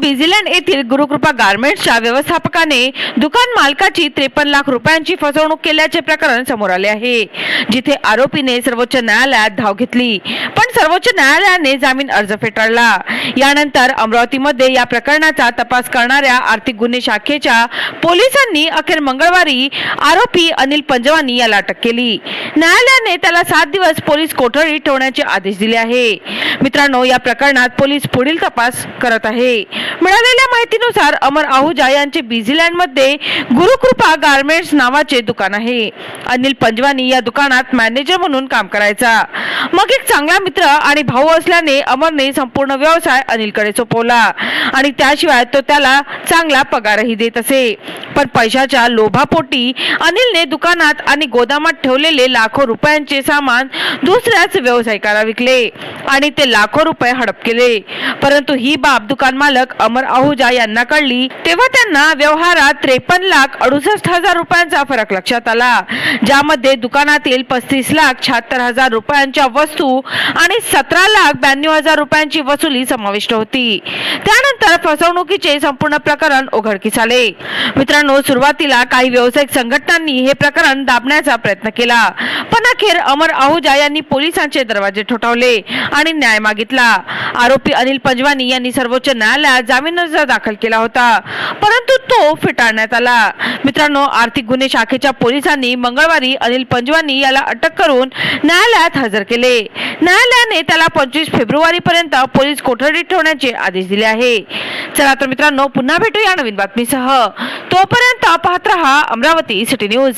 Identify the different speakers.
Speaker 1: Busyland येथील गुरुकृपा गार्मेंट्सच्या व्यवस्थापकाने दुकान मालकाची त्रेपन्न लाख रुपयांची फसवणूक केल्याचे प्रकरण समोर आले आहे जिथे आरोपीने सर्वोच्च न्यायालयात धाव घेतली. पण सर्वोच्च न्यायालयाने जामीन अर्ज फेटाळला. यानंतर अमरावतीमध्ये या प्रकरणाचा तपास करणाऱ्या आर्थिक गुन्हे शाखेच्या पोलिसांनी अखेर मंगळवारी आरोपी अनिल पंजवानी याला अटक केली. न्यायालयाने त्याला सात दिवस पोलीस कोठडीत ठेवण्याचे आदेश दिले आहे. मित्रांनो या प्रकरणात पोलीस पुढील तपास करत आहे. मिळालेल्या माहितीनुसार अमर आहुजा यांचे बिझीलँडमध्ये गुरुकृपा गार्मेंट्स नावाचे दुकान आहे. अनिल पंजवानी या दुकानात मॅनेजर म्हणून काम करायचा. मग एक चांगला मित्र आणि भाऊ असल्याने अमरने संपूर्ण व्यवसाय अनिलकडे सोपवला आणि त्याशिवाय तो त्याला चांगला पगारही देत असे. पण पैशाच्या लोभापोटी अनिलने दुकानात आणि गोदामात ठेवलेले लाखो रुपयांचे सामान दुसऱ्याच व्यावसायिकाला विकले आणि ते लाखो रुपये हडप केले. परंतु ही बाब दुकान मालक अमर आहुजा यांना कळली तेव्हा त्यांना व्यवहारात त्रेपन्न लाख अडुसष्ट हजार रुपयांचा फरक लक्षात आला ज्यामध्ये दुकानातील पस्तीस लाख शहात्तर हजार रुपयांच्या वस्तू आणि सतरा लाख ब्याण्णव हजार रुपयांची वसुली समाविष्ट होती. त्यानंतर फसवणुकीचे संपूर्ण प्रकरण उघडकीस आले. मित्रांनो सुरुवातीला काही व्यावसायिक संघटनांनी हे प्रकरण दाबण्याचा प्रयत्न केला. पण अखेर अमर आहुजा यांनी पोलिसांचे दरवाजे ठोठावले आणि न्याय मागितला. आरोपी अनिल पंजवानी यांनी सर्वोच्च न्यायालयात जामीन अर्ज दाखल केला होता. परंतु तो फेटाळण्यात आला. मित्रांनो आर्थिक गुन्हे शाखेच्या पोलिसांनी मंगळवारी अनिल पंजवानी याला अटक करून न्यायालयात हजर केले. न्यायालयाने त्याला पंचवीस फेब्रुवारी पर्यंत पोलीस कोठडीत ठेवण्याचे आदेश दिले आहे. चला तर मित्रांनो पुन्हा भेटूया नवीन बातमीसह. तोपर्यंत पाहत रहा अमरावती सिटी न्यूज